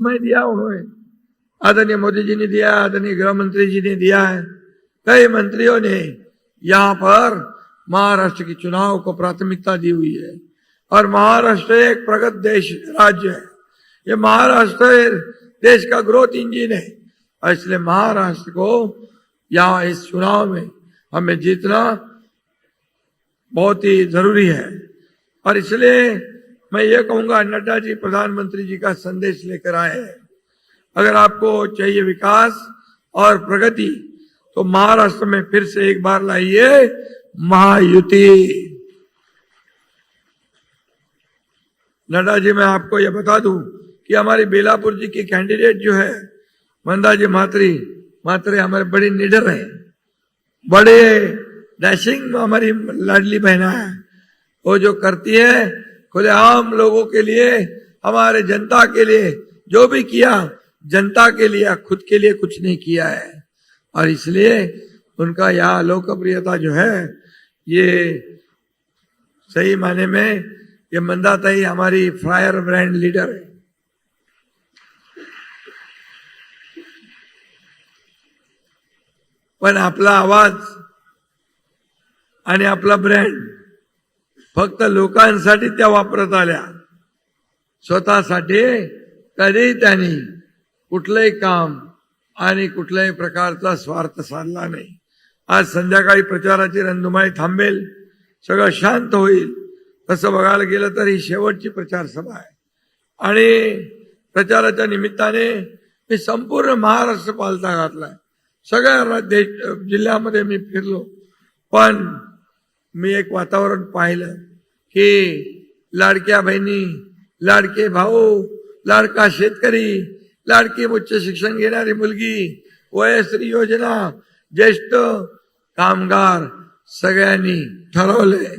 मैं दिया उन्होंने आदरणीय मोदी जी ने दिया आदरणीय गृह मंत्री जी ने दिया है। कई मंत्रियों ने यहाँ पर महाराष्ट्र के चुनाव को प्राथमिकता दी हुई है। और महाराष्ट्र एक प्रगत देश राज्य है। ये महाराष्ट्र देश का ग्रोथ इंजिन है। और इसलिए महाराष्ट्र को यहाँ इस चुनाव में हमें जीतना बहुत ही ज़रूरी है। और इसलिए मैं ये कहूँगा, नड्डा जी प्रधानमंत्री जी का संदेश लेकर आए हैं। अगर आपको चाहिए विकास और प्रगति तो महाराष्ट्र में फिर से एक बार लाइए महायुति। नड्डा जी, मैं आपको ये बता दूँ कि हमारी बेलापुर जी की कैंडिडेट जो है, मंदा जी मात्री, मात्रे हमारे बड़ी निडर है। बड़े डैशिंग हमारी लाडली बहना है। वो जो करती है खुलेआम लोगों के लिए, हमारे जनता के लिए, जो भी किया, जनता के लिए, खुद के लिए कुछ नहीं किया है। और इसलिए उनका यह लोकप्रियता जो है, ये सही माने में, ये मंदाताई हमारी फ्रायर ब्रांड लीडर है। पण आपला आवाज़ आपला ब्रँड। फक्त लोकांसाठी त्या वापरत आल्या. स्वतःसाठी कधी त्यांनी कुठलंही काम आणि कुठल्याही प्रकारचा स्वार्थ साधला नाही. आज संध्याकाळी प्रचाराची रंधुमाई थांबेल सगळं शांत होईल. तसं बघायला गेलं तर ही शेवटची प्रचार सभा आहे. आणि प्रचाराच्या निमित्ताने मी संपूर्ण महाराष्ट्र पालथा घातलाय. सगळ्या राज्य जिल्ह्यामध्ये मी फिरलो. पण मी एक वातावरण पाहिलं की लाडक्या बहिणी लाडके भाऊ लाडका शेतकरी लाडकी उच्च शिक्षण घेणारी मुलगी वयश्री योजना ज्येष्ठ कामगार सगळ्यांनी ठरवलंय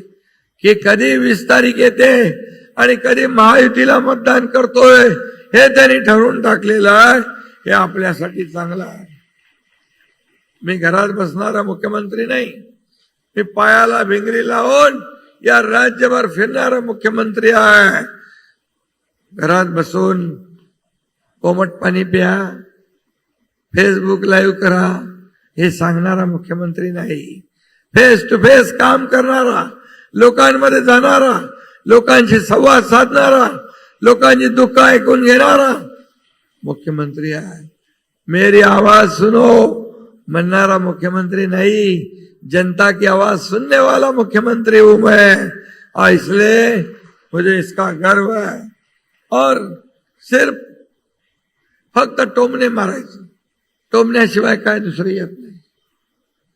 की कधी वीस तारीख येते आणि कधी महायुतीला मतदान करतोय हे त्यांनी ठरवून टाकलेलं आहे. हे आपल्यासाठी चांगलं आहे. मी घरात बसणारा मुख्यमंत्री नाही. मी पायाला भिंगरी लावून या राज्यभर फिरणारा मुख्यमंत्री आहे. घरात बसून कोमट पाणी प्या फेसबुक लाईव्ह करा हे सांगणारा मुख्यमंत्री नाही. फेस टू फेस काम करणारा लोकांमध्ये जाणारा लोकांशी संवाद साधणारा लोकांची दुःख ऐकून घेणारा मुख्यमंत्री आहे. मेरी आवाज सुनो. म्हणणारा मुख्यमंत्री नहीं. जनता की आवाज सुनने वाला मुख्यमंत्री हूं मैं. और इसलिए मुझे इसका गर्व है। और सिर्फ फक्त टोमणे मारायचं टोमण्याशिवाय काय दुसरं येत नाही.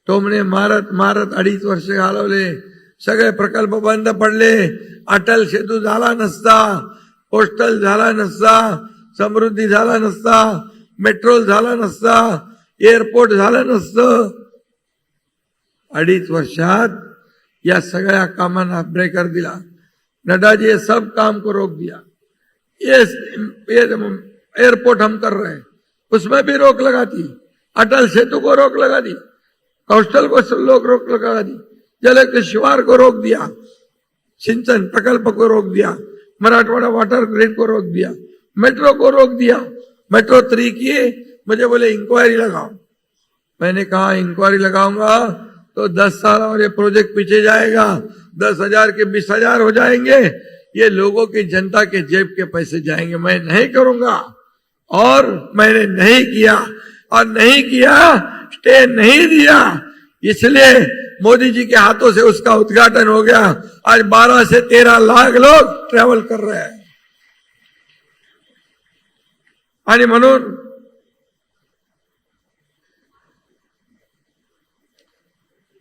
टोमणे मारत मारत अडीच वर्ष घालवले. सगळे प्रकल्प बंद पडले. अटल सेतू झाला नसता. पोस्टल झाला नसता. समृद्धी झाला नसता. मेट्रोल झाला नसता. एअरपोर्ट झालं नसतं. अडीच वर्षात या सगळ्या कामांना ब्रेकर दिला. नड्डाजी ये सब काम को रोक दिया. ये एयरपोर्ट हम कर रहे हैं. उसमें भी रोक लगा दी. अटल सेतु को रोक लगा दी. कौशल को लोग रोक लगा दी. जल शिवार को रोक दिया. सिंचन प्रकल्प को रोक दिया. मराठवाड़ा वाटर ग्रिड को रोक दिया. मेट्रो को रोक दिया. मेट्रो थ्री की मुझे बोले इंक्वायरी लगाओ. मैंने कहा इंक्वायरी लगाऊँगा तो दस साल और ये प्रोजेक्ट पीछे जाएगा। दस हज़ार के बीस हज़ार हो जाएँगे। ये लोगों की जनता के जेब के पैसे जाएँगे। मैं नहीं करूँगा। और मैंने नहीं किया। और नहीं किया स्टे नहीं दिया। इसलिए मोदी जी के हाथों से उसका उद्घाटन हो गया। आज 12 से 13 लाख लोग ट्रेवल कर रहे हैं। आणि म्हणून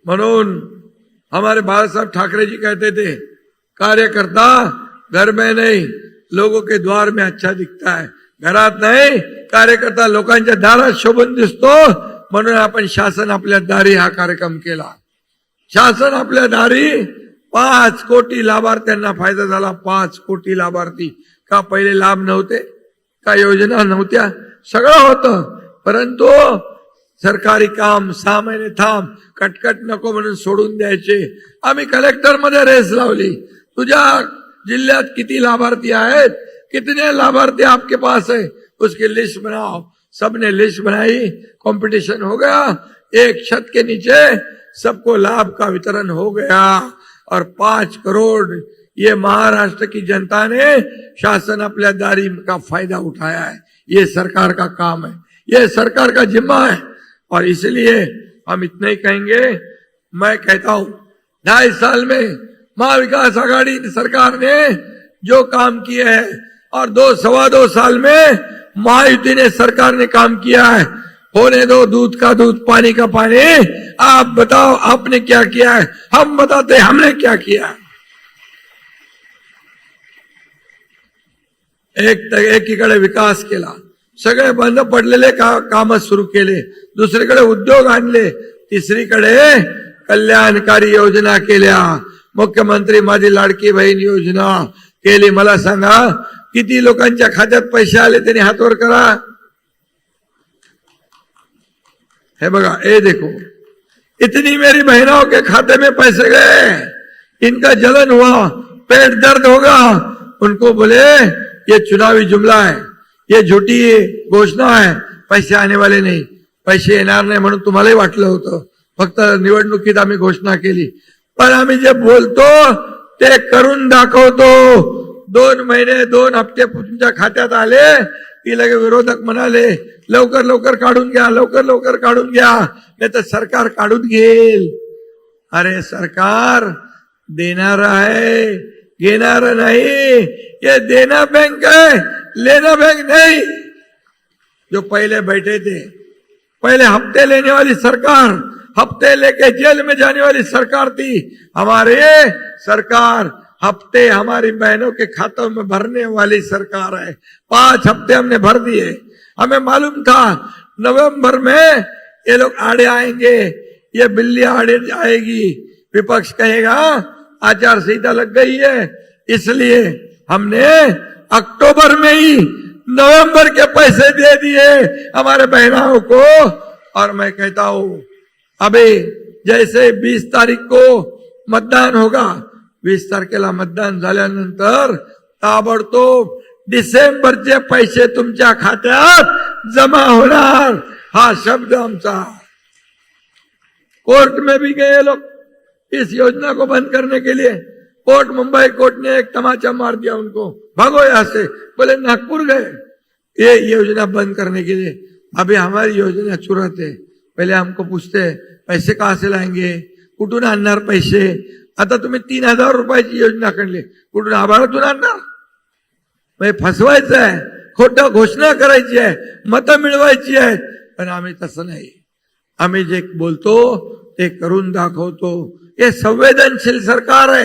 म्हणून हमारे बाळासाहेब साहब ठाकरे जी कहते थे कार्यकर्ता घर में नहीं लोगों के द्वार में अच्छा दिखता है। घरात नाही कार्यकर्ता लोकांच्या दारात शोभून दिसतो. म्हणून आपण शासन आपल्या दारी हा कार्यक्रम केला. शासन आपल्या दारी पाच कोटी लाभार्थ्यांना फायदा झाला पाच कोटी लाभार्थी. का पहिले लाभ नव्हते? का योजना नव्हत्या सगळं होतं. परंतु सरकारी काम सहा महिने थांब, कटकट नको म्हणून सोडून द्यायचे. आम्ही कलेक्टर मध्ये रेस लावली. तुझ्या जिल्ह्यात किती लाभार्थी आहेत? कितने लाभार्थी आपके पास है उसकी लिस्ट बनाओ. सबने लिस्ट बनाई. कंपटीशन हो गया. एक छत के नीचे सबको लाभ का वितरण हो गया. और पाँच करोड़ ये महाराष्ट्र की जनता ने शासन अपने दारी का फ़ायदा उठाया है। ये सरकार का काम है। ये सरकार का जिम्मा है। और इसलिए हम इतना ही कहेंगे। मैं कहता हूँ, ढाई साल में महाविकास आघाड़ी सरकार ने जो काम किया है, और दो सवा दो साल में महायुति ने सरकार ने काम किया है। होने दो, दूध का दूध, पानी का पानी। आप बताओ, आपने क्या किया है? हम बताते हमने क्या किया है? एक एकीकडे विकास केला सगळे बंद पडलेले का, काम सुरू केले दुसरीकडे उद्योग आणले तिसरीकडे कल्याणकारी योजना केल्या, मुख्यमंत्री माझी लाडकी बहीण योजना केली. मला सांगा, किती लोकांच्या खात्यात पैसे आले त्यांनी हातवर करा? है बघा, ए देखो, इतनी मेरी बहनों के खाते में पैसे गए, इनका जलन हुआ, पेट दर्द होगा, उनको बोले ये चुनावी जुमला है ये झुटी घोषणा है पैसे आने वाले नाही पैसे येणार नाही म्हणून तुम्हालाही वाटलं होतं. फक्त निवडणुकीत आम्ही घोषणा केली. पण आम्ही जे बोलतो ते करून दाखवतो. दोन महिने दोन हप्ते तुमच्या खात्यात आले की लगे विरोधक म्हणाले लवकर लवकर काढून घ्या लवकर लवकर काढून घ्या नाही तर सरकार काढून घेईल. अरे सरकार देणार आहे. घेणार नाही. ये देना बैंक है लेना बैंक नहीं. जो पहले बैठे थे पहले हफ्ते लेने वाली सरकार हफ्ते लेके जेल में जाने वाली सरकार थी. हमारे सरकार हफ्ते हमारी बहनों के खातों में भरने वाली सरकार है. पांच हफ्ते हमने भर दिए. हमें मालूम था नवंबर में ये लोग आड़े आएंगे. ये बिल्ली आड़े आएगी. विपक्ष कहेगा आचार संहिता लग गई है। इसलिए हमने अक्टूबर में ही नवंबर के पैसे दे दिए हमारे बहनाओं को। और मैं कहता हूँ, अभी जैसे 20 तारीख को मतदान होगा वीस तारखेला मतदान झाल्यानंतर ताबडतोब डिसेंबरचे पैसे तुमच्या खात्यात जमा होणार, हा शब्द आमचा. कोर्ट में भी गए लोग। इस योजना को बंद करने के लिए कोर्ट मुंबई कोर्ट ने एक तमाचा मार दिया उनको। भागो यहां से। बोले नागपुर गए। ये योजना बंद करने के लिए। अभी हमारी योजना चुरत है। पहले हमको पूछते पैसे कहाँ से लाएंगे? कुठून आणणार पैसे। आता तुम्ही तीन हजार रुपयाची योजना काढली कुठून आभाळातून आणणार हो म्हणजे फसवायचं आहे खोट घोषणा करायची आहे मतं मिळवायची आहेत पण आम्ही तसं नाही। आम्ही जे बोलतो ते करून दाखवतो। हे संवेदनशील सरकार आहे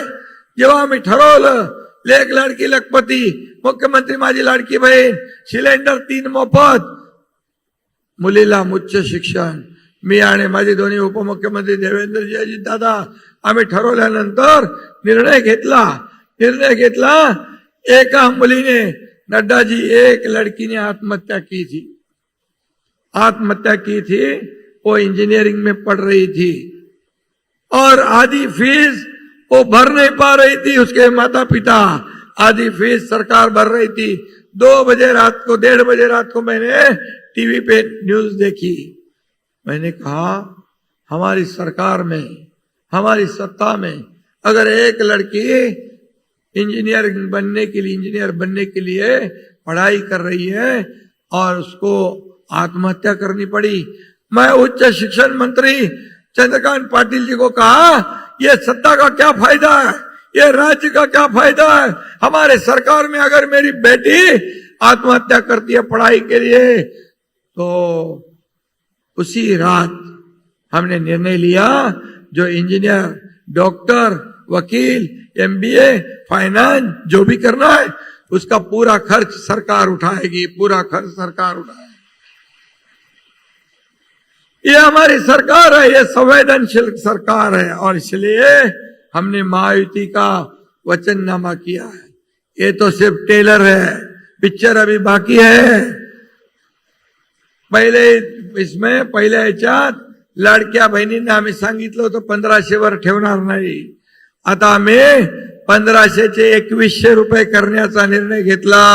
जेव्हा आम्ही ठरवलं लेख लाडकी लखपती मुख्यमंत्री माझी लाडकी बहीण सिलेंडर तीन मोफत मुलीला उच्च शिक्षण मी आणि माझे दोन्ही उपमुख्यमंत्री देवेंद्रजी दादा आम्ही ठरवल्यानंतर निर्णय घेतला. निर्णय घेतला एका मुलीने नड्डाजी एक लड़की ने आत्महत्या की थी. आत्महत्या की थी वो इंजीनियरिंग में पढ़ रही थी. और आधी फ़ीस वो भर नहीं पा रही थी उसके माता पिता आधी फ़ीस सरकार भर रही थी। दो बजे रात को, डेढ़ बजे रात को मैंने टीवी पे न्यूज़ देखी। मैंने कहा, हमारी सरकार में, हमारी सत्ता में अगर एक लड़की इंजीनियर बनने के लिए, इंजीनियर बनने के लिए पढ़ाई कर रही है और उसको आत्महत्या करनी पड़ी, मैं उच्च शिक्षण मंत्री चंद्रकांत पाटिल जी को कहा, ये सत्ता का क्या फ़ायदा है? ये राज्य का क्या फ़ायदा है? हमारे सरकार में अगर मेरी बेटी आत्महत्या करती है पढ़ाई के लिए तो उसी रात हमने निर्णय लिया, जो इंजीनियर, डॉक्टर, वकील, एमबीए, फाइनेंस, जो भी करना है, उसका पूरा खर्च सरकार उठाएगी, पूरा खर्च सरकार उठाएगी। ये हमारी सरकार है ये संवेदनशील सरकार है और इसलिए हमने महायुति का वचननामा किया है। ये तो सिर्फ टेलर है पिक्चर अभी बाकी है। पहिले इसमें पहिल्या याच्यात लाडक्या बहिणींना आम्ही सांगितलं होतं पंधराशेवर ठेवणार नाही। आता आम्ही पंधराशेचे एकवीसशे रुपये करण्याचा निर्णय घेतला।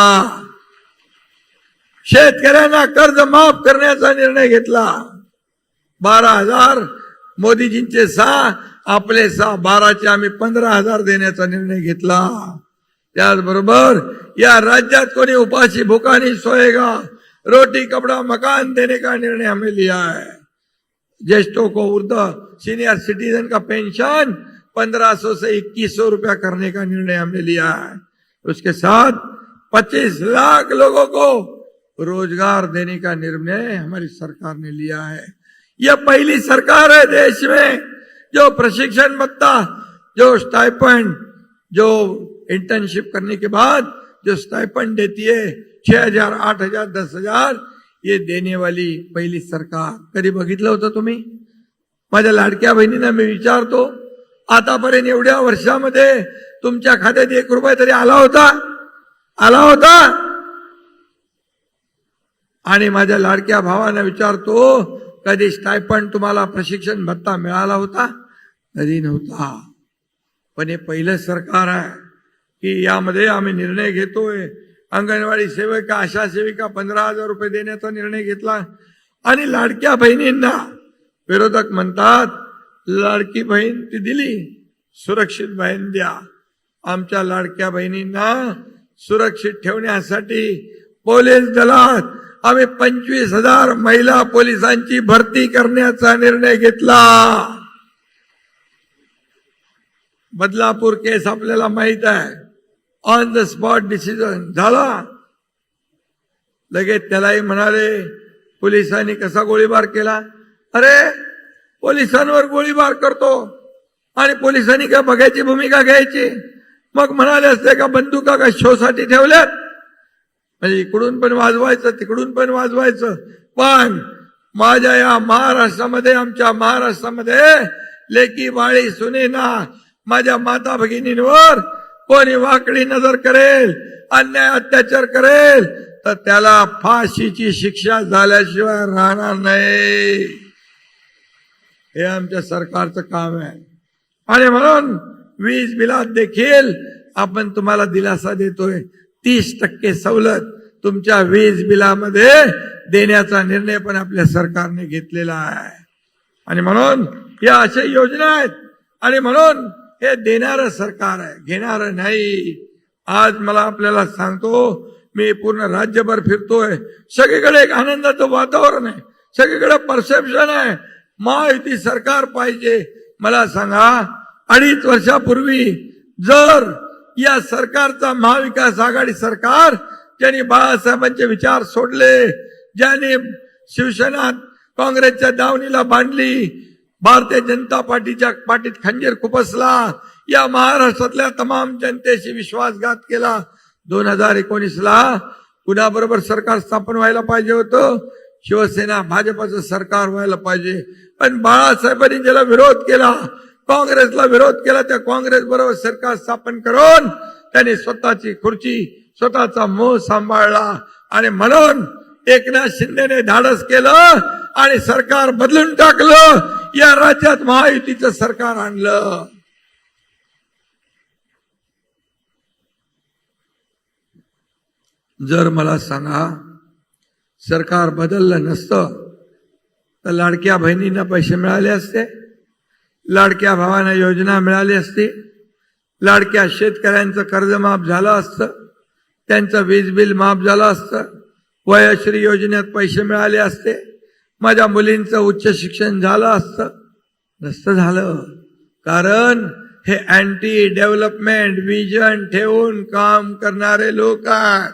शेतकऱ्यांना कर्ज माफ करण्याचा निर्णय घेतला। बारा हज़ार मोदीजींचे सहा आपले सहा बाराचे आम्ही पंधरा हज़ार देण्याचा निर्णय त्याचबरोबर या राज्यात कोणी उपाशी भूकानी सोएगा रोटी, कपड़ा, मकान देने का निर्णय हमें लिया है ज्येष्ठों को वृद्ध सीनियर सिटीजन का पेंशन पंद्रह सौ से इक्कीस सौ रुपया करने का निर्णय हमने लिया है उसके साथ, पच्चीस लाख लोगों को रोज़गार देने का निर्णय हमारी सरकार ने लिया है. यह पहली सरकार है देश में जो प्रशिक्षण भत्ता जो स्टाइपेंड जो इंटर्नशिप करने के बाद जो स्टाइपेंड देती है छह हजार आठ हजार दस हजार ये देने वाली पहिली सरकार। कधी बघितलं होतं तुम्ही? माझ्या लाडक्या बहिणींना मी विचारतो आतापर्यंत एवढ्या वर्षामध्ये तुमच्या खात्यात एक रुपये तरी आला होता? आला होता? आणि माझ्या लाडक्या भावांना विचारतो कधी स्टायपंड तुम्हाला प्रशिक्षण भत्ता मिळाला होता? कधी नव्हता. पण हे पहिलं सरकार आहे की यामध्ये आम्ही निर्णय घेतोय. अंगणवाडी सेविका आशा सेविका पंधरा हजार रुपये देण्याचा निर्णय घेतला. आणि लाडक्या बहिणींना विरोधक म्हणतात लाडकी बहीण ती दिली सुरक्षित बहीण द्या. आमच्या लाडक्या बहिणींना सुरक्षित ठेवण्यासाठी पोलीस दलात आम्ही पंचवीस हजार महिला पोलिसांची भरती करण्याचा निर्णय घेतला. बदलापूर केस आपल्याला माहीत आहे. ऑन द स्पॉट डिसिजन झाला. लगेच त्यालाही म्हणाले पोलिसांनी कसा गोळीबार केला? अरे पोलिसांवर गोळीबार करतो आणि पोलिसांनी काय बघायची भूमिका घ्यायची? मग म्हणाले असते का बंदुका का शोसाठी ठेवल्यात? म्हणजे इकडून पण वाजवायचं तिकडून पण वाजवायचं. पण माझ्या या महाराष्ट्रामध्ये आमच्या महाराष्ट्रामध्ये लेकी बाळी सुनेना माझ्या माता भगिनींवर कोणी वाकडी नजर करेल अन्याय अत्याचार करेल तर त्याला फाशीची शिक्षा झाल्याशिवाय राहणार नाही. हे आमच्या सरकारचं काम आहे. आणि म्हणून वीज बिलात देखील आपण तुम्हाला दिलासा देतोय. तीस टक्के सवलत तुमच्या वीज बिलामध्ये देण्याचा निर्णय पण आपल्या सरकारने घेतलेला आहे. आणि म्हणून या अशा योजना आहेत. आणि म्हणून हे देणारं सरकार आहे घेणारं नाही. आज मला आपल्याला सांगतो मी पूर्ण राज्यभर फिरतोय. सगळीकडे एक आनंदाचं वातावरण आहे. सगळीकडे परसेप्शन आहे. महायुती सरकार पाहिजे. मला सांगा अडीच वर्षापूर्वी जर या सरकारचा महाविकास आघाडी सरकार ज्यांनी बाळासाहेबांचे विचार सोडले ज्याने शिवसेना काँग्रेसच्या दावणीला बांधली भारतीय जनता पार्टीच्या पाठीत खंजीर खुपसला या महाराष्ट्रातल्या तमाम जनतेशी विश्वासघात केला. दोन हजार एकोणीस ला कुणाबरोबर सरकार स्थापन व्हायला पाहिजे होतं? शिवसेना भाजपचं सरकार व्हायला पाहिजे. पण बाळासाहेबांनी ज्याला विरोध केला काँग्रेसला विरोध केला त्या काँग्रेस बरोबर सरकार स्थापन करून त्यांनी स्वतःची खुर्ची स्वतःचा मोह सांभाळला आणि म्हणून एकनाथ शिंदेने धाडस केलं आणि सरकार बदलून टाकलं या राज्यात महायुतीचं सरकार आणलं. जर मला सांगा सरकार बदललं नसतं तर लाडक्या बहिणींना पैसे मिळाले असते? लाडक्या भावांना योजना मिळाली असती लाडक्या शेतकऱ्यांचं कर्ज माफ झालं असतं त्यांचं वीज बिल माफ झालं असतं वयश्री योजनेत पैसे मिळाले असते माझ्या मुलींचं उच्च शिक्षण झालं असतं. नसतं झालं. कारण हे अँटी डेव्हलपमेंट विजन ठेवून काम करणारे लोक आहेत.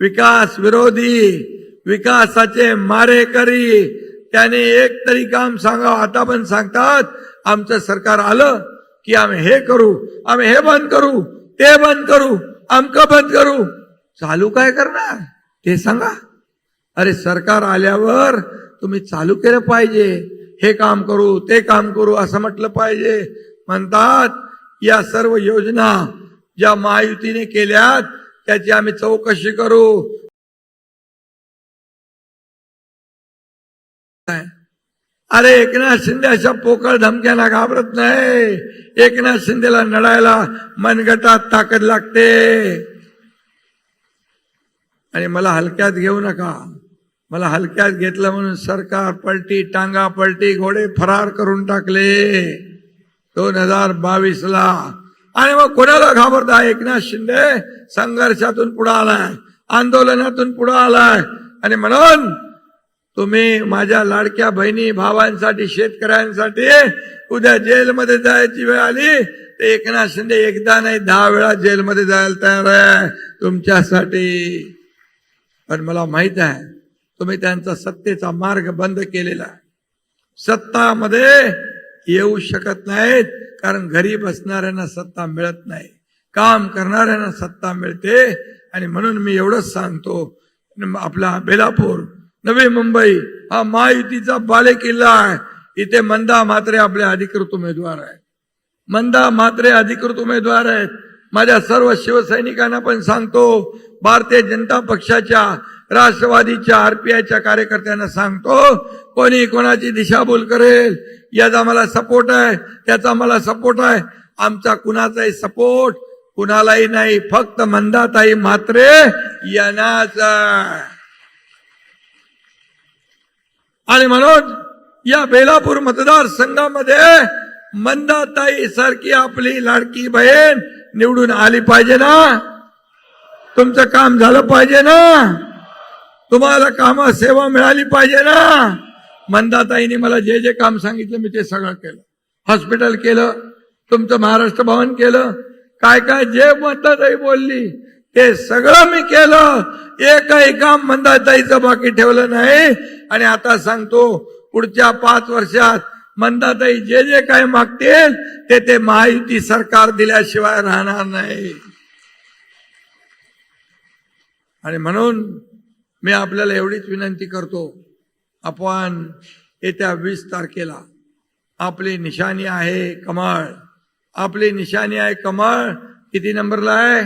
विकास विरोधी विकासाचे मारेकरी त्याने एक तरी काम सांगावं. आता पण सांगतात आमचं सरकार आलं की आम्ही हे करू आम्ही हे बंद करू ते बंद करू आमकं बंद करू. चालू काय करणार? ते सांगा. अरे सरकार आल्यावर तुम्ही चालू केलं पाहिजे. हे काम करू ते काम करू असं म्हटलं पाहिजे. म्हणतात या सर्व योजना ज्या महायुतीने केल्यात त्याची आम्ही चौकशी करू. अरे एकनाथ शिंदे अशा पोकळ धमक्यांना घाबरत नाही. एकनाथ शिंदेला नडायला मनगटात ताकद लागते. आणि मला हलक्यात घेऊ नका. मला हलक्यात घेतलं म्हणून सरकार पलटी टांगा पलटी घोडे फरार करून टाकले. दोन हजार बावीस ला आणि मग कोणाला घाबरता एकनाथ शिंदे? संघर्षातून पुढे आलाय आंदोलनातून पुढे आलाय. आणि म्हणून तुम्ही माझ्या लाडक्या बहिणी भावांसाठी शेतकऱ्यांसाठी उद्या जेलमध्ये जायची वेळ आली. ते एकनाथ शिंदे एकदा नाही दहा वेळा जेलमध्ये जायला तयार आहे तुमच्यासाठी. पण मला माहीत आहे तुम्ही त्यांचा सत्तेचा मार्ग बंद केलेला आहे. सत्तामध्ये येऊ शकत नाहीत कारण घरी बसणाऱ्यांना सत्ता मिळत नाही. काम करणाऱ्यांना सत्ता मिळते. आणि म्हणून मी एवढंच सांगतो आपला बेलापूर नवी मुंबई हा महायुतीचा बाले किल्ला आहे. इथे मंदा मात्रे आपले अधिकृत उमेदवार आहेत. मंदा मात्रे अधिकृत उमेदवार आहेत. माझ्या सर्व शिवसैनिकांना पण सांगतो भारतीय जनता पक्षाच्या राष्ट्रवादीच्या आरपीआयच्या कार्यकर्त्यांना सांगतो कोणी कोणाची दिशाभूल करेल याचा मला सपोर्ट आहे त्याचा मला सपोर्ट आहे. आमचा कुणाचाही सपोर्ट कुणालाही नाही फक्त मंदाताई मात्रे यांनाच आहे. आणि म्हणून या बेलापूर मतदारसंघामध्ये मंदाताई सारखी आपली लाडकी बहीण निवडून आली पाहिजे ना? तुमचं काम झालं पाहिजे ना? तुम्हाला कामा सेवा मिळाली पाहिजे ना? मंदाताईने मला जे जे काम सांगितलं मी ते सगळं केलं. हॉस्पिटल केलं तुमचं महाराष्ट्र भवन केलं. काय काय जे मंदाताई बोलली ते सगळं मी केलं. एकही काम मंदाताईचं बाकी ठेवलं नाही. आणि आता सांगतो पुढच्या पाच वर्षात मंदाताई जे जे काय मागतील ते ते महायुती सरकार दिल्याशिवाय राहणार नाही. आणि म्हणून मी आपल्याला एवढीच विनंती करतो आपण येत्या वीस तारखेला आपली निशाणी आहे कमळ. आपली निशाणी आहे कमळ. किती नंबरला आहे?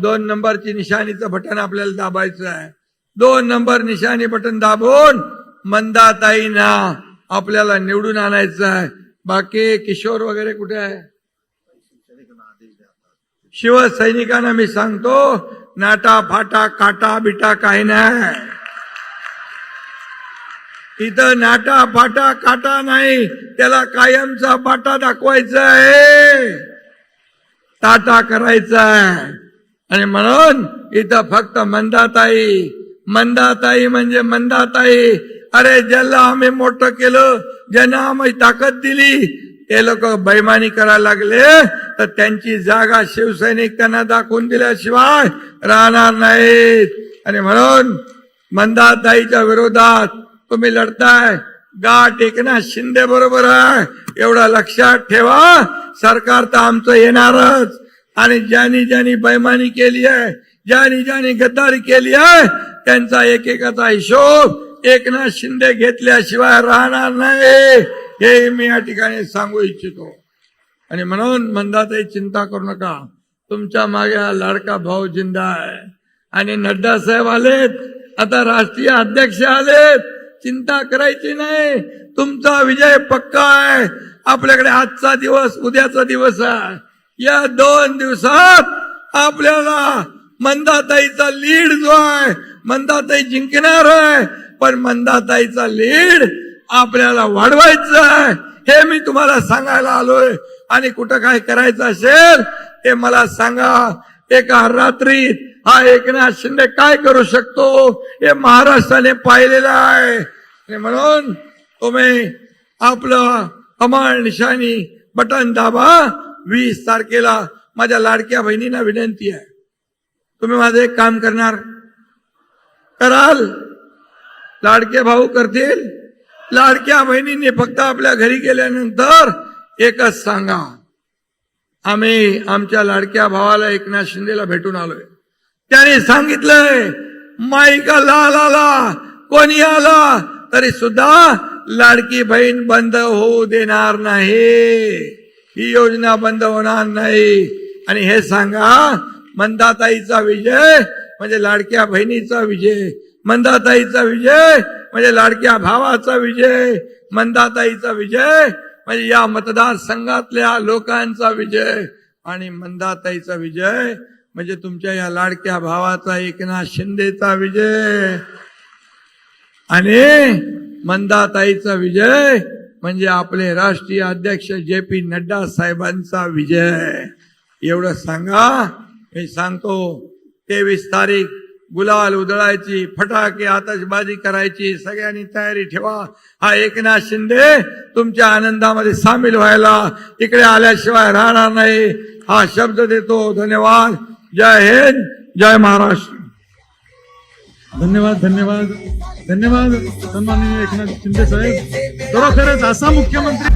दोन नंबरची निशाणीचं बटन आपल्याला दाबायचं आहे. दोन नंबर निशाणी बटन दाबून मंदाताईंना आपल्याला निवडून आणायचं आहे. बाकी किशोर वगैरे कुठे आहे? शिवसैनिकांना मी सांगतो नाटा फाटा काटा बिटा काही नाही. इथं नाटा फाटा काटा नाही त्याला कायमचा बाटा दाखवायचा आहे. टाटा करायचा आहे. आणि म्हणून इथं फक्त मंदाताई मंदाताई म्हणजे मंदाताई. अरे ज्याला आम्ही मोठं केलं ज्यांना आम्ही ताकद दिली ते लोक बैमानी करायला लागले. तर त्यांची जागा शिवसैनिक त्यांना दाखवून दिल्याशिवाय राहणार नाहीत. आणि म्हणून मंदाताईच्या विरोधात तुम्ही लढताय. गाठ एकनाथ शिंदे बरोबर आहे. एवढं लक्षात ठेवा. सरकार तर आमचं येणारच. आणि ज्यांनी ज्यांनी बैमानी केली आहे ज्यांनी ज्यांनी गद्दारी केली आहे त्यांचा एकेकाचा हिशोब एकनाथ शिंदे घेतल्याशिवाय राहणार नाही. हे मी या ठिकाणी सांगू इच्छितो. आणि म्हणून मंदाताई चिंता करू नका. तुमच्या मागे हा लाडका भाऊ जिंदा आहे. आणि नड्डा साहेब आलेत आता राष्ट्रीय अध्यक्ष आलेत. चिंता करायची नाही. तुमचा विजय पक्का आहे. आपल्याकडे आजचा दिवस उद्याचा दिवस आहे. या दोन दिवसात आपल्याला मंदाताईचा लीड जो आहे मंदाताई जिंकणार आहे पण मंदाताईचा लीड आपल्याला वाढवायचं आहे. हे मी तुम्हाला सांगायला आलोय. आणि कुठं काय करायचं असेल ते मला सांगा. एका रात्रीत हा एकनाथ शिंदे काय करू शकतो हे महाराष्ट्राने पाहिलेलं आहे. आणि म्हणून तुम्ही आपलं कमाल निशाणी बटन दाबा. वीस तारखेला माझ्या लाडक्या बहिणींना विनंती आहे. तुम्ही माझं एक काम करणार. कराल. लाडके भाऊ करतील. लाडक्या बहिणींनी फक्त आपल्या घरी गेल्यानंतर एकच सांगा. आम्ही आमच्या लाडक्या भावाला एकनाथ शिंदेला भेटून आलोय. त्याने सांगितलंय माईका लाल आला कोणी आला तरी सुद्धा लाडकी बहीण बंद होऊ देणार नाही. ही योजना बंद होणार नाही. आणि हे सांगा मंदाताईचा विजय म्हणजे लाडक्या बहिणीचा विजय. मंदाताईचा विजय म्हणजे लाडक्या भावाचा विजय. मंदाताईचा विजय म्हणजे या मतदारसंघातल्या लोकांचा विजय. आणि मंदाताईचा विजय म्हणजे तुमच्या या लाडक्या भावाचा एकनाथ शिंदेचा विजय. आणि मंदाताईचा विजय म्हणजे आपले राष्ट्रीय अध्यक्ष जे पी नड्डा साहेबांचा विजय. एवढं सांगा. मी सांगतो तेवीस तारीख गुलाल उधळायची फटाके आतषबाजी करायची सगळ्यांनी तयारी ठेवा. हा एकनाथ शिंदे तुमच्या आनंदामध्ये सामील व्हायला इकडे आल्याशिवाय राहणार नाही. हा शब्द देतो. धन्यवाद. जय हिंद. जय महाराष्ट्र. धन्यवाद धन्यवाद. धन्यवाद. सन्माननीय एकनाथ शिंदे साहेब. खरोखरच असा मुख्यमंत्री